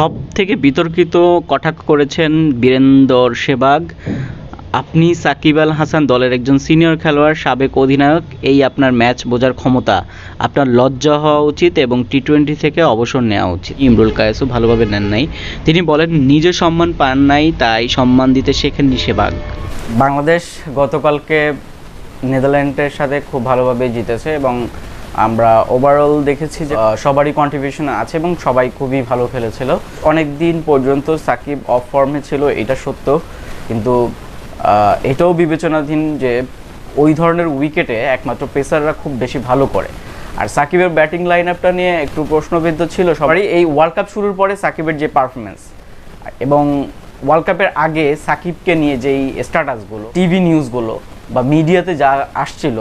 সব থেকে বিতর্কিত কটাক্ষ করেছেন বীরেন্দর সেবাগ আপনি সাকিব আল হাসান দলের একজন সিনিয়র খেলোয়াড়, সাবেক অধিনায়ক, এই আপনার ম্যাচ বোঝার ক্ষমতা, আপনার লজ্জা হওয়া উচিত এবং টি টোয়েন্টি থেকে অবসর নেওয়া উচিত। ইমরুল কায়েসও ভালোভাবে নেন নাই। তিনি বলেন, নিজে সম্মান পান নাই, তাই সম্মান দিতে শেখেননি সেবাগ বাংলাদেশ গতকালকে নেদারল্যান্ডের সাথে খুব ভালোভাবে জিতেছে এবং আমরা ওভারঅল দেখেছি যে সবারই কন্ট্রিবিউশন আছে এবং সবাই খুবই ভালো খেলেছিল। অনেক দিন পর্যন্ত সাকিব অফ ফর্মে ছিল, এটা সত্য। কিন্তু এটাও বিবেচনাধীন যে, ওই ধরনের উইকেটে একমাত্র পেসাররা খুব বেশি ভালো করে। আর সাকিবের ব্যাটিং লাইন আপটা নিয়ে একটু প্রশ্নবিদ্ধ ছিল সবারই, এই ওয়ার্ল্ড কাপ শুরুর পরে সাকিবের যে পারফরমেন্স এবং ওয়ার্ল্ড কাপের আগে সাকিবকে নিয়ে যেই স্ট্যাটাসগুলো টিভি নিউজগুলো বা মিডিয়াতে যা আসছিল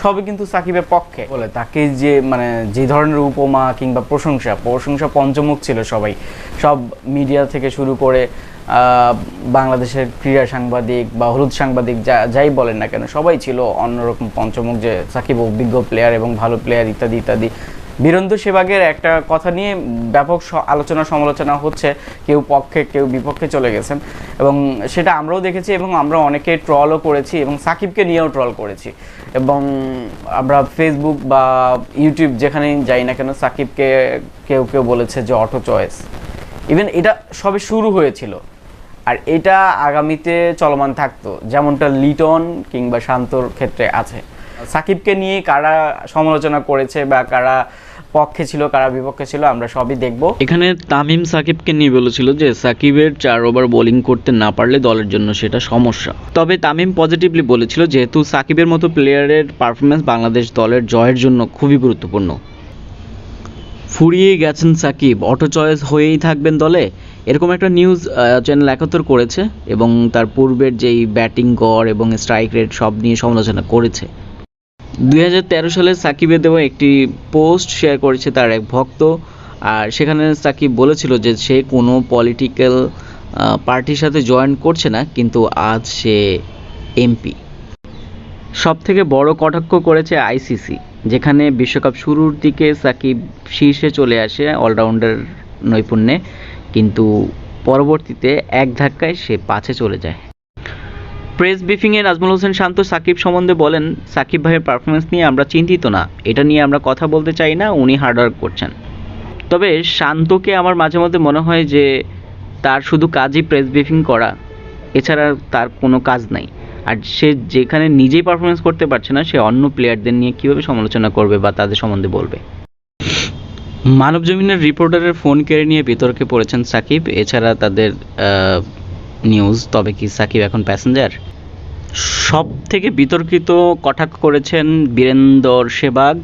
সবই কিন্তু সাকিবের পক্ষে। বলে তাকে যে মানে যে ধরনের উপমা কিংবা প্রশংসা প্রশংসা পঞ্চমুখ ছিল সবাই। সব মিডিয়া থেকে শুরু করে বাংলাদেশের ক্রীড়া সাংবাদিক বা হলুদ সাংবাদিক যা, যাই বলেন না কেন, সবাই ছিল অন্যরকম পঞ্চমুখ যে সাকিব অভিজ্ঞ প্লেয়ার এবং ভালো প্লেয়ার ইত্যাদি ইত্যাদি। বীরেন্দ্র সেবাগের একটা কথা নিয়ে ব্যাপক আলোচনা সমালোচনা হচ্ছে, কেউ পক্ষে, কেউ বিপক্ষে চলে গেছেন। এবং সেটা আমরাও দেখেছি এবং আমরা অনেকে ট্রলও করেছি এবং সাকিবকে নিয়েও ট্রল করেছি। এবং আমরা ফেসবুক বা ইউটিউব যেখানেই যাই না কেন সাকিবকে কেউ কেউ বলেছে যে অটো চয়েস। ইভেন এটা সবে শুরু হয়েছিল। আর এটা আগামীতে চলমান থাকতো, যেমনটা লিটন কিংবা শান্তর ক্ষেত্রে আছে। সাকিবকে নিয়ে কারা সমালোচনা করেছে বা কারা পক্ষে ছিল, কারা বিপক্ষে ছিল, আমরা সবই দেখব। এখানে তামিম সাকিবকে নিয়ে বলেছিল যে, সাকিবের চার ওভার বোলিং করতে না পারলে দলের জন্য সেটা সমস্যা। তবে তামিম পজিটিভলি বলেছিল, যেহেতু সাকিবের মতো প্লেয়ারের পারফরমেন্স বাংলাদেশ দলের জয়ের জন্য খুবই গুরুত্বপূর্ণ। ফুরিয়ে গেছেন সাকিব অটো চয়েস হয়েই থাকবেন দলে। এরকম একটা নিউজ চ্যানেল একাত্তর করেছে এবং তার পূর্বের যেই ব্যাটিং গড় এবং স্ট্রাইক রেট সব নিয়ে সমালোচনা করেছে। তেরো সালে সাকিবের দেওয়া একটি পোস্ট শেয়ার করেছে তার এক ভক্ত, আর সেখানে সাকিব বলেছিল যে সে কোনো পলিটিক্যাল পার্টির সাথে জয়েন করছে না, কিন্তু আজ সে এমপি সব থেকে বড় কটাক্ষ করেছে আইসিসি যেখানে বিশ্বকাপ শুরুর দিকে সাকিব শীর্ষে চলে আসে অলরাউন্ডার নৈপুণ্যে, কিন্তু পরবর্তীতে এক ধাক্কায় সে পাঁচে চলে যায়। প্রেস ব্রিফিংয়ে নাজমুল হোসেন শান্ত, সাকিব সম্বন্ধে বলেন, সাকিব ভাইয়ের পারফরমেন্স নিয়ে আমরা চিন্তিত না। এটা নিয়ে আমরা কথা বলতে চাই না, উনি হার্ডওয়ার্ক করছেন। তবে শান্তকে আমার মাঝে মধ্যে মনে হয় যে, তার শুধু কাজই প্রেস ব্রিফিং করা, এছাড়া তার কোনো কাজ নাই। আর সে যেখানে নিজেই পারফরমেন্স করতে পারছে না, সে অন্য প্লেয়ারদের নিয়ে কীভাবে সমালোচনা করবে বা তাদের সম্বন্ধে বলবে? মানব জমিনের রিপোর্টারের ফোন কেড়ে নিয়ে বিতর্কে পড়েছেন সাকিব, এছাড়া তাদের নিউজ তবে কি সাকিব এখন প্যাসেঞ্জার সব থেকে বিতর্কিত কটাক্ষ করেছেন বীরেন্দর সেবাগ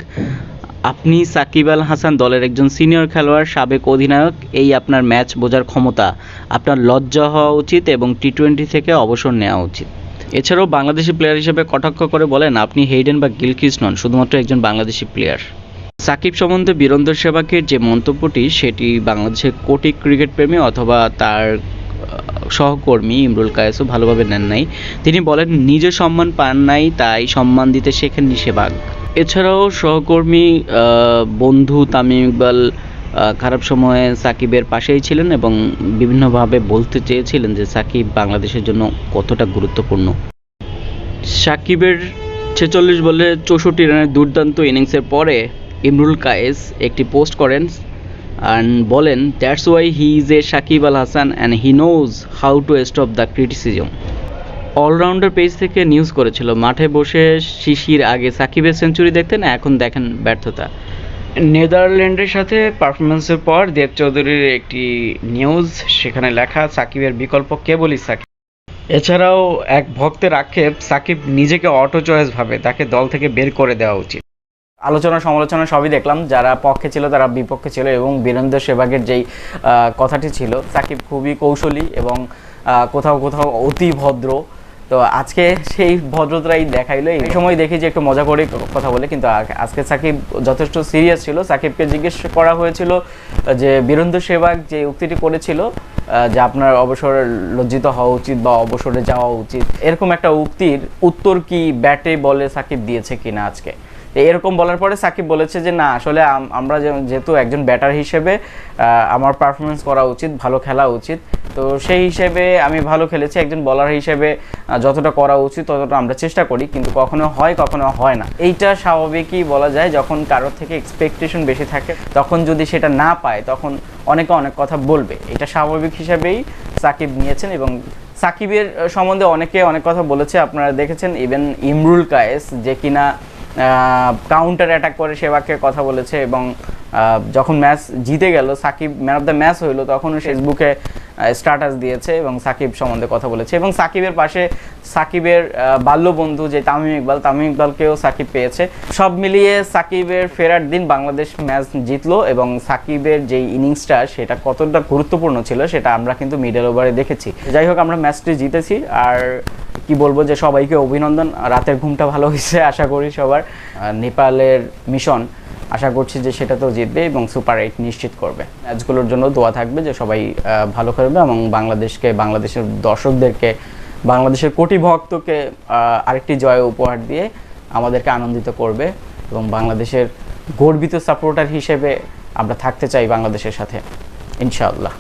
আপনি সাকিব আল হাসান দলের একজন সিনিয়র খেলোয়াড়, সাবেক অধিনায়ক, এই আপনার ম্যাচ বোঝার ক্ষমতা, আপনার লজ্জা হওয়া উচিত এবং টি টোয়েন্টি থেকে অবসর নেওয়া উচিত। এছাড়াও বাংলাদেশি প্লেয়ার হিসেবে কটাক্ষ করে বলেন, আপনি হেইডেন বা গিলক্রিস নন, শুধুমাত্র একজন বাংলাদেশি প্লেয়ার সাকিব সম্বন্ধে বীরেন্দর সেবাকের যে মন্তব্যটি, সেটি বাংলাদেশের কোটি ক্রিকেট প্রেমী অথবা তার সহকর্মী ইমরুল কায়েসও ভালোভাবে নেন নাই। তিনি বলেন নিজে সম্মান পান নাই, তাই সম্মান দিতে শেখেননি সেবাগ এছাড়াও সহকর্মী বন্ধু তামিম ইকবাল খারাপ সময়ে সাকিবের পাশেই ছিলেন এবং বিভিন্নভাবে বলতে চেয়েছিলেন যে সাকিব বাংলাদেশের জন্য কতটা গুরুত্বপূর্ণ। সাকিবের ছেচল্লিশ বলে চৌষট্টি রানের দুর্দান্ত ইনিংসের পরে ইমরুল কায়েস একটি পোস্ট করেন অ্যান্ড বলেন that's why he is a Shakib Al Hasan and he knows how to stop the criticism allrounder page থেকে নিউজ করেছিল, মাঠে বসে শিশির আগে সাকিবের সেঞ্চুরি দেখতেন, এখন দেখেন ব্যর্থতা। নেদারল্যান্ডের সাথে পারফরমেন্সের পর দেব চৌধুরীর একটি নিউজ সেখানে লেখা, সাকিবের বিকল্প কেবলই সাকিব। এছাড়াও এক ভক্তের আক্ষেপ, সাকিব নিজেকে অটো চয়েস ভাবে তাকে দল থেকে বের করে দেওয়া উচিত। আলোচনা, সমালোচনা সবই দেখলাম। যারা পক্ষে ছিল, তারা বিপক্ষে ছিল এবং বীরেন্দ্র সেবাগের যেই কথাটি ছিল, সাকিব খুবই কৌশলী এবং কোথাও কোথাও অতি ভদ্র। তো আজকে সেই ভদ্রতাই দেখাইলো। এই সময় দেখি যে একটু মজা করে কথা বলে, কিন্তু আজকে সাকিব যথেষ্ট সিরিয়াস ছিল। সাকিবকে জিজ্ঞেস করা হয়েছিল যে, বীরেন্দ্র সেবাগ যে উক্তিটি করেছিল যে আপনার অবসরে লজ্জিত হওয়া উচিত বা অবসরে যাওয়া উচিত, এরকম একটা উক্তির উত্তর কি ব্যাটে বলে সাকিব দিয়েছে কিনা আজকে? এরকম বলার পরে সাকিব বলেছে যে, না, আসলে আমরা যেহেতু একজন ব্যাটার হিসেবে আমার পারফরমেন্স করা উচিত, ভালো খেলা উচিত। তো সেই হিসেবে আমি ভালো খেলেছি, একজন বলার হিসেবে যতটা করা উচিত, ততটা আমরা চেষ্টা করি। কিন্তু কখনো হয় কখনো হয় না। এইটা স্বাভাবিকই বলা যায়, যখন কারোর থেকে এক্সপেকটেশন বেশি থাকে, তখন যদি সেটা না পায়, তখন অনেকে অনেক কথা বলবে। এটা স্বাভাবিক হিসাবেই সাকিব নিয়েছেন এবং সাকিবের সম্বন্ধে অনেকে অনেক কথা বলেছে। আপনারা দেখেছেন ইভেন ইমরুল কায়েস যে কিনা কাউন্টার অ্যাটাক করে সেবাকে কথা বলেছে এবং যখন ম্যাচ জিতে গেল Shakib man of the match হইল তখনও ফেসবুকে স্ট্যাটাস দিয়েছে এবং সাকিব সম্বন্ধে কথা বলেছে এবং সাকিবের পাশে সাকিবের আহ, বাল্যবন্ধু যে তামিম ইকবাল তামিম ইকবালকেও সাকিব পেয়েছে। সব মিলিয়ে সাকিবের ফেরার দিন বাংলাদেশ ম্যাচ জিতলো এবং সাকিবের যেই ইনিংসটা সেটা কতটা গুরুত্বপূর্ণ ছিল সেটা আমরা কিন্তু মিডল ওভারে দেখেছি। যাই হোক আমরা ম্যাচটি জিতেছি আর কি বলব যে সবাইকে অভিনন্দন। রাতের ঘুমটা ভালো হয়েছে আশা করি সবার। নেপালের মিশন আশা করছি যে সেটা তো জিতবে এবং সুপার এইট নিশ্চিত করবে। ম্যাচগুলোর জন্য দোয়া থাকবে যে সবাই ভালো খেলবে এবং বাংলাদেশকে, বাংলাদেশের দর্শকদেরকে, বাংলাদেশের কোটি ভক্তকে আরেকটি জয় উপহার দিয়ে আমাদেরকে আনন্দিত করবে এবং বাংলাদেশের গর্বিত সাপোর্টার হিসেবে আমরা থাকতে চাই বাংলাদেশের সাথে, ইনশাআল্লাহ।